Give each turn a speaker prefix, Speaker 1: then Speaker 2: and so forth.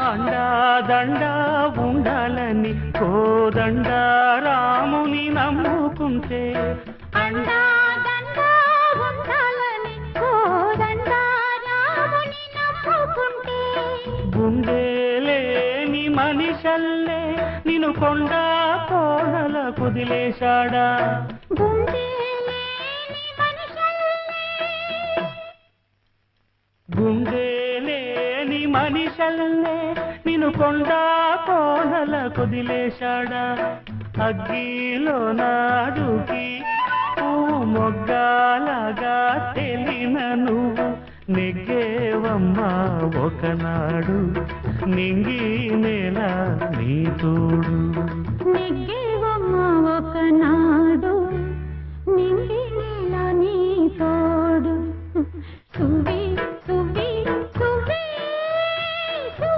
Speaker 1: అండాదండా ఉండాలని కోదండ రాముని నమ్ముకుంటే.
Speaker 2: అండా దండా ఉండాలని కోదండా రాముని నమ్ముకుంటే.
Speaker 1: గుండెలేని మనిషల్లే నిన్ను కొండ కోనల కుదిలేశాడా.
Speaker 2: గుండె లేని మనుషుల్ని
Speaker 1: మనిషల్లే నిన్ను కొండ కోనల కుదిలేశాడా? అగ్గిలో నాడుకి పువ్వు మొగ్గాలగా తెలిన నువ్వు నెగ్గేవమ్మా ఒకనాడు. నింగి నేల నీ తోడు.
Speaker 2: నెగ్గే